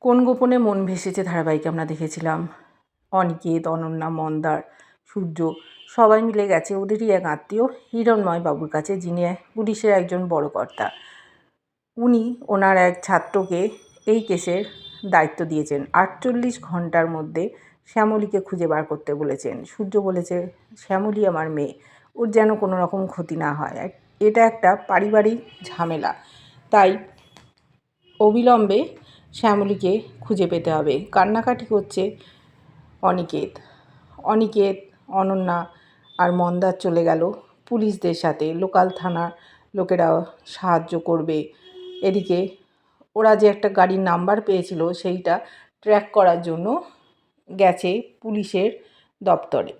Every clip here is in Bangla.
কোন গোপনে মন ভেসেছে ধারাবাহিকে আমরা দেখেছিলাম? অনিকেত, অনন্যা, মন্দার, সূর্য, সবাই মিলে গেছে ওদেরই এক আত্মীয়, হিরণময় বাবুর কাছে, যিনি পুলিশের একজন বড় কর্তা। উনি ওনার এক ছাত্রকে এই কেসের দায়িত্ব দিয়েছেন। আটচল্লিশ ঘণ্টার মধ্যে শ্যামলীকে খুঁজে বার করতে বলেছেন। সূর্য বলেছে, শ্যামলী আমার মেয়ে, ওর যেন কোনো রকম ক্ষতি না হয়। এটা একটা পারিবারিক ঝামেলা। তাই অবিলম্বে শ্যামলীকে খুঁজে পেতে হবে। কান্নাকাটি করছে অনিকেত। অনিকেত, অনন্যা আর মন্দার চলে গেল পুলিশদের সাথে। লোকাল থানার লোকেরা সাহায্য করবে। এদিকে ওরা যে একটা গাড়ির নাম্বার পেয়েছিল সেইটা ট্র্যাক করার জন্য গেছে পুলিশের দপ্তরে।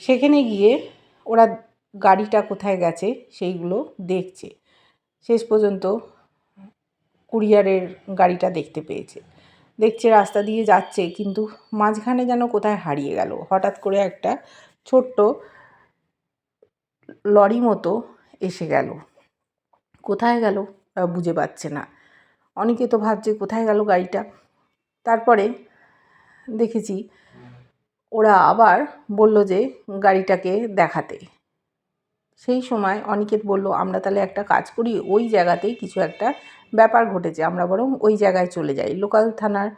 সেখানে গিয়ে ওরা গাড়িটা কোথায় গেছে সেইগুলো দেখছে। শেষ পর্যন্ত কুরিয়ারের গাড়িটা দেখতে পেয়েছে। দেখছে রাস্তা দিয়ে যাচ্ছে, কিন্তু মাঝখানে যেন কোথায় হারিয়ে গেল। হঠাৎ করে একটা ছোট্ট লরি মতো এসে গেল। কোথায় গেল? বুঝে পাচ্ছে না। অনেকে তো ভাবছে, কোথায় গেল গাড়িটা? তারপরে দেখেছি, ওরা আবার বলল যে, গাড়িটাকে দেখাতে। সেই সময় অনিকেত বলল, আমরা তাহলে একটা কাজ করি, ওই জায়গাতেই কিছু একটা ব্যাপার ঘটেছে। আমরা বরং ওই জায়গায় চলে যাই। লোকাল থানার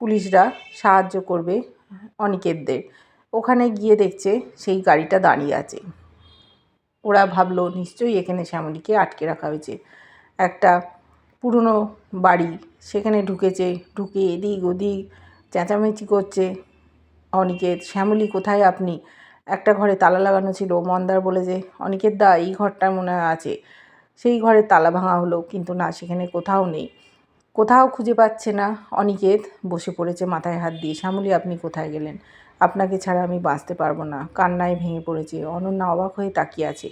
পুলিশরা সাহায্য করবে অনিকেতদের। ওখানে গিয়ে দেখছে সেই গাড়িটা দাঁড়িয়ে আছে। ওরা ভাবলো, নিশ্চয়ই এখানে শ্যামলীকে আটকে রাখা হয়েছে। একটা পুরনো বাড়ি। সেখানে ঢুকেছে। ঢুকে এদিক ওদিক চেঁচামেচি করছে অনিকেত। শ্যামলী, কোথায় আপনি? একটা ঘরে তালা লাগানো ছিল। মন্দার বলে যে অনিকেত দা এই ঘরটা মনে হয় আছে। সেই ঘরে তালা ভাঙা হলো কিন্তু না, সেখানে কোথাও নেই। কোথাও খুঁজে পাচ্ছে না। অনিকেত বসে পড়েছে মাথায় হাত দিয়ে, শ্যামলী, আপনি কোথায় গেলেন? আপনাকে ছাড়া আমি বাঁচতে পারব না। কান্নায় ভেঙে পড়েছে। অনন্যা অবাক হয়ে তাকিয়ে আছে।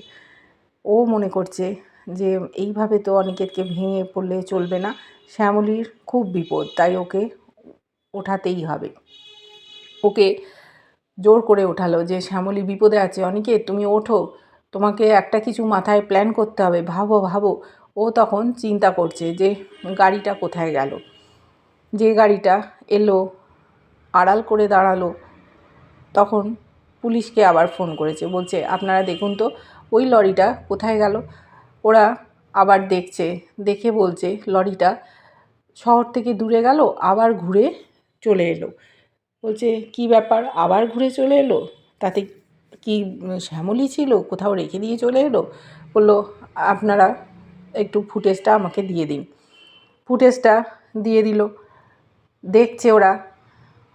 ও মনে করছে যে এইভাবে তো অনিকেতকে ভেঙে পড়লে চলবে না। শ্যামলীর খুব বিপদ, তাই ওকে ওঠাতেই হবে। ওকে জোর করে ওঠালো যে, শ্যামলী, বিপদে আছে। অনিকেত, তুমি ওঠো। তোমাকে একটা কিছু মাথায় প্ল্যান করতে হবে। ভাবো ভাবো। ও তখন চিন্তা করছে যে গাড়িটা কোথায় গেল? যে গাড়িটা এলো, আড়াল করে দাঁড়াল, তখন পুলিশকে আবার ফোন করেছে। বলছে, আপনারা দেখুন তো, ওই লরিটা কোথায় গেল? ওরা আবার দেখছে, দেখে বলছে, লরিটা শহর থেকে দূরে গেল, আবার ঘুরে চলে এলো। বলছে, কি ব্যাপার? আবার ঘুরে চলে এলো? তাতে কি শ্যামলি ছিল? কোথাও রেখে দিয়ে চলে এলো? বলল, আপনারা একটু ফুটেজটা আমাকে দিয়ে দিন। ফুটেজটা দিয়ে দিল। দেখছে ওরা।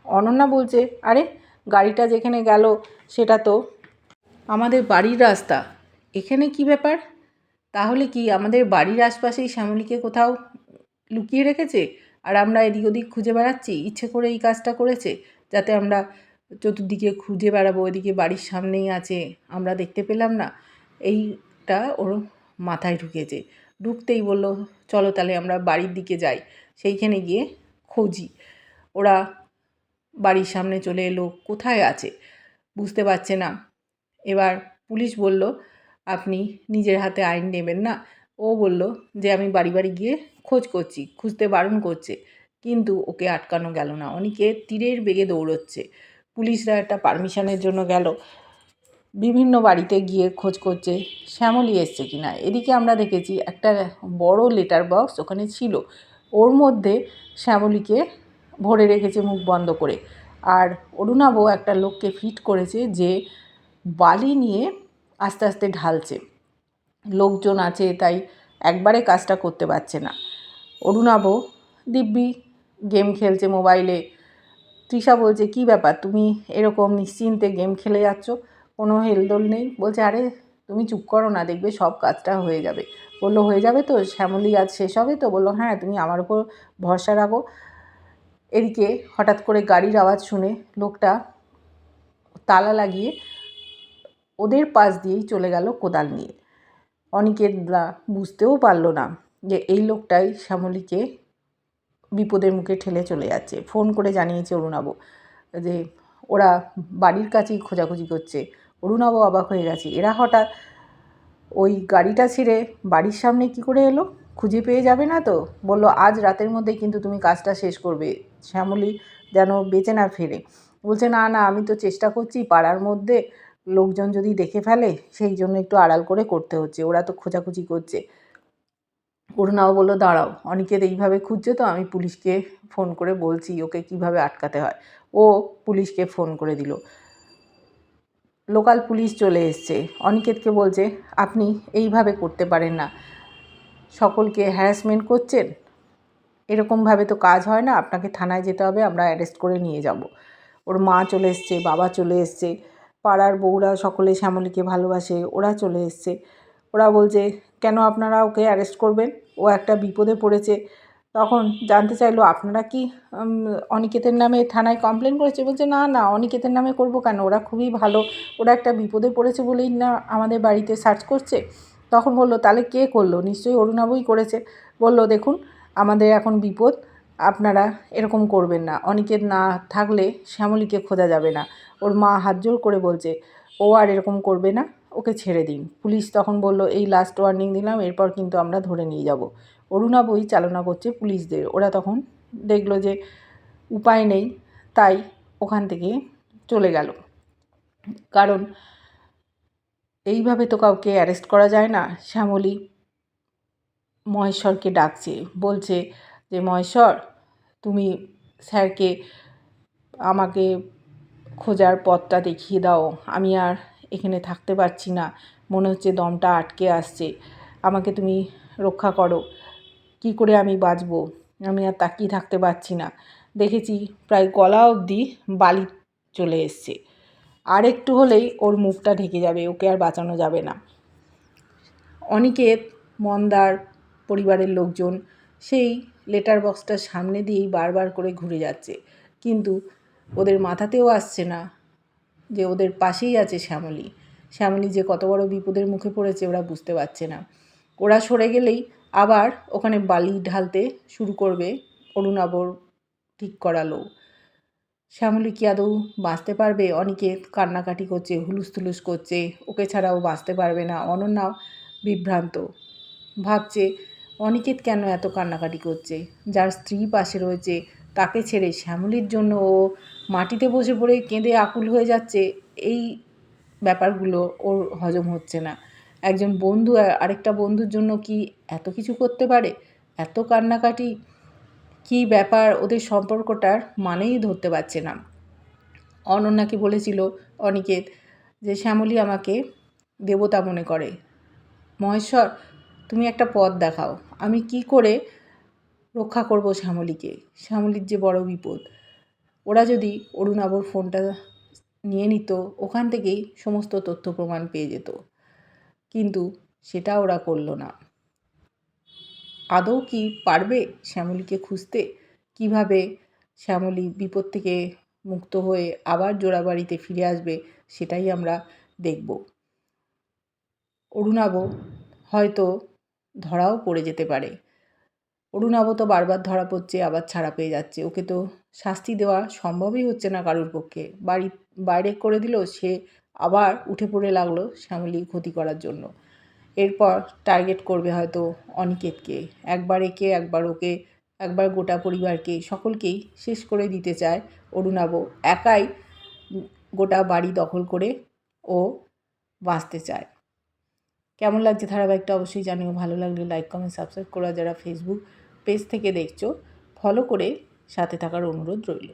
অনন্যা বলছে, আরে, গাড়িটা যেখানে গেল, সেটা তো আমাদের বাড়ির রাস্তা। এখানে কি ব্যাপার? তাহলে কি আমাদের বাড়ির আশপাশেই শ্যামলীকে কোথাও লুকিয়ে রেখেছে? আর আমরা এদিক ওদিক খুঁজে বেড়াচ্ছি? ইচ্ছে করে এই কাজটা করেছে? যাতে আমরা চতুর্দিকে খুঁজে বেড়াবো, ওইদিকে বাড়ির সামনেই আছে, আমরা দেখতে পেলাম না। এইটা ওর মাথায় ঢুকেছে। ঢুকতেই বলল, চলো তাহলে আমরা বাড়ির দিকে যাই। সেইখানে গিয়ে খুঁজি। ওরা বাড়ির সামনে চলে এলো, কোথায় আছে? বুঝতে পারছে না। এবার পুলিশ বলল, আপনি নিজের হাতে আইন নেবেন না। ও বলল, যে আমি বাড়ি বাড়ি গিয়ে খোঁজ করছি, খুঁজতে বারণ করছে, কিন্তু ওকে আটকানো গেল না। অনেকে তীরের বেগে দৌড়চ্ছে। পুলিশরা একটা পারমিশনের জন্য গেল। বিভিন্ন বাড়িতে গিয়ে খোঁজ করছে, শ্যামলি এসছে কি না এদিকে আমরা দেখেছি একটা বড় লেটার বক্স ওখানে ছিল। ওর মধ্যে শ্যামলীকে ভরে রেখেছে মুখ বন্ধ করে। আর অরুণাবও একটা লোককে ফিট করেছে যে বালি নিয়ে আস্তে আস্তে ঢালছে। লোকজন আছে, তাই একবারে কাজটা করতে পারছে না। অরুণাভ দিব্যি, গেম খেলছে মোবাইলে তৃষা বলছে, কি ব্যাপার? তুমি এরকম নিশ্চিন্তে গেম খেলে যাচ্ছ? কোনো হেলদোল নেই? বলছে, আরে, তুমি চুপ করো না, দেখবে সব কাজটা হয়ে যাবে। বলল, হয়ে যাবে তো? শ্যামলি আজ শেষ হবে তো? বলল হ্যাঁ তুমি আমার উপর ভরসা রাখো। এদিকে হঠাৎ করে গাড়ির আওয়াজ শুনে লোকটা তালা লাগিয়ে ওদের পাশ দিয়েই চলে গেল কোদাল নিয়ে। অনেকের বুঝতেও পারল না যে এই লোকটাই শ্যামলীকে বিপদের মুখে ঠেলে চলে যাচ্ছে। ফোন করে জানিয়েছে অরুণাব যে, ওরা বাড়ির কাছেই খোঁজাখুঁজি করছে। অরুণাব অবাক হয়ে গেছে। এরা হঠাৎ ওই গাড়িটা ছেড়ে বাড়ির সামনে কি করে এলো? খুঁজে পেয়ে যাবে না তো? বলল, আজ রাতের মধ্যেই কিন্তু তুমি কাজটা শেষ করবে। শ্যামলী যেন বেঁচে না ফেরে। বলছে, না না, আমি তো চেষ্টা করছি। পাড়ার মধ্যে লোকজন যদি দেখে ফেলে, সেই জন্য একটু আড়াল করে করতে হচ্ছে। ওরা তো খোঁজাখুঁজি করছে। অরুণাও বলল, দাঁড়াও, অনিকেত এইভাবে খুঁজছে তো, আমি পুলিশকে ফোন করে বলছি ওকে কীভাবে আটকাতে হয়। ও পুলিশকে ফোন করে দিল। লোকাল পুলিশ চলে এসছে। অনিকেতকে বলছে, আপনি এইভাবে করতে পারেন না। সকলকে হ্যারাসমেন্ট করছেন। এরকমভাবে তো কাজ হয় না, আপনাকে থানায় যেতে হবে, আমরা অ্যারেস্ট করে নিয়ে যাব। ওর মা চলে এসছে, বাবা চলে এসছে, পাড়ার বউরা সকলে শ্যামলীকে ভালোবাসে, ওরা চলে এসছে। ওরা বলছে কেন আপনারা ওকে অ্যারেস্ট করবেন? ও একটা বিপদে পড়েছে। তখন জানতে চাইলো, আপনারা কি অনিকেতের নামে থানায় কমপ্লেন করেছে? বলছে, না না, অনিকেতের নামে করব কেন? ওরা খুবই ভালো। ওরা একটা বিপদে পড়েছে বলেই না আমাদের বাড়িতে সার্চ করছে। তখন বলল, তাহলে কে করল? নিশ্চয়ই অরুণাবই করেছে। বলল, দেখুন, আমাদের এখন বিপদ। আপনারা এরকম করবেন না। অনিকেত না থাকলে শ্যামলীকে খোঁজা যাবে না। ওর মা হাত জোর করে বলছে, ও আর এরকম করবে না। ওকে ছেড়ে দিন। পুলিশ তখন বলল, এই লাস্ট ওয়ার্নিং দিলাম, এরপর কিন্তু আমরা ধরে নিয়ে যাব। অরুণা বই চালনা করছে পুলিশদের। ওরা তখন দেখল যে উপায় নেই, তাই ওখান থেকে চলে গেল। কারণ এইভাবে তো কাউকে অ্যারেস্ট করা যায় না। শ্যামলী মহেশ্বরকে ডাকছে, বলছে যে, মহেশ্বর, তুমি স্যারকে আমাকে খোঁজার পথটা দেখিয়ে দাও। আমি আর এখানে থাকতে পারছি না। মনে হচ্ছে দমটা আটকে আসছে। আমাকে তুমি রক্ষা করো। কি করে আমি বাঁচবো? আমি আর তাকিয়ে থাকতে পারছি না। দেখেছি প্রায় গলা অবধি বালি চলে এসছে। আর একটু হলেই ওর মুখটা ঢেকে যাবে। ওকে আর বাঁচানো যাবে না। অনিকেত মন্দার পরিবারের লোকজন সেই লেটার বক্সটার সামনে দিয়েই বারবার করে ঘুরে যাচ্ছে। কিন্তু ওদের মাথাতেও আসছে না। যে ওদের পাশেই আছে শ্যামলী। শ্যামলী যে কত বড় বিপদের মুখে পড়েছে ওরা বুঝতে পারছে না। ওরা সরে গেলেই আবার ওখানে বালি ঢালতে শুরু করবে অরুণাবর ঠিক করালো শ্যামলী কি আদৌ বাঁচতে পারবে? অনিকেত কান্নাকাটি করছে হুলুস থুলুস করছে। ওকে ছাড়াও বাঁচতে পারবে না। অনন্যাও বিভ্রান্ত। ভাবছে, অনিকেত কেন এত কান্নাকাটি করছে? যার স্ত্রী পাশে রয়েছে তাকে ছেড়ে শ্যামলীর জন্য ও মাটিতে বসে পড়ে কেঁদে আকুল হয়ে যাচ্ছে, এই ব্যাপারগুলো ওর হজম হচ্ছে না। একজন বন্ধু আর আরেকটা বন্ধুর জন্য কি এত কিছু করতে পারে? এত কান্নাকাটি, কি ব্যাপার ওদের সম্পর্কটার মানেই ধরতে পারছে না। অনন্যাকে বলেছিল অনিকেত যে, শ্যামলী আমাকে দেবতা মনে করে। মহেশ্বর, তুমি একটা পথ দেখাও। আমি কি করে রক্ষা করব শ্যামলীকে। শ্যামলীর যে বড় বিপদ। ওরা যদি অরুণাবর ফোনটা নিয়ে নিত, ওখান থেকেই সমস্ত তথ্য প্রমাণ পেয়ে যেত। কিন্তু সেটা ওরা করল না। আদৌ কি পারবে শ্যামলীকে খুঁজতে? কীভাবে শ্যামলী বিপদ থেকে মুক্ত হয়ে আবার জোড়াবাড়িতে ফিরে আসবে, সেটাই আমরা দেখব। অরুণাব হয়তো ধরাও পড়ে যেতে পারে। অরুণাব তো বারবার ধরা পড়ছে, আবার ছাড়া পেয়ে যাচ্ছে। ওকে তো শাস্তি দেওয়া সম্ভবই হচ্ছে না কারোর পক্ষে। বাড়ি, বাইরে করে দিল, সে আবার উঠে পড়ে লাগল শ্যামলী ক্ষতি করার জন্য। এরপর টার্গেট করবে হয়তো অনিকেতকে। একবার একে, একবার ওকে, একবার গোটা পরিবারকে, সকলকেই শেষ করে দিতে চায় অরুণাব। একাই গোটা বাড়ি দখল করে ও বাঁচতে চায়। কেমন লাগছে ধারাবাহিকটা অবশ্যই জানিও। ভালো লাগলে লাইক কমেন্ট সাবস্ক্রাইব করা। যারা ফেসবুক পেজ থেকে দেখছ ফলো করে সাথে থাকার অনুরোধ রইল।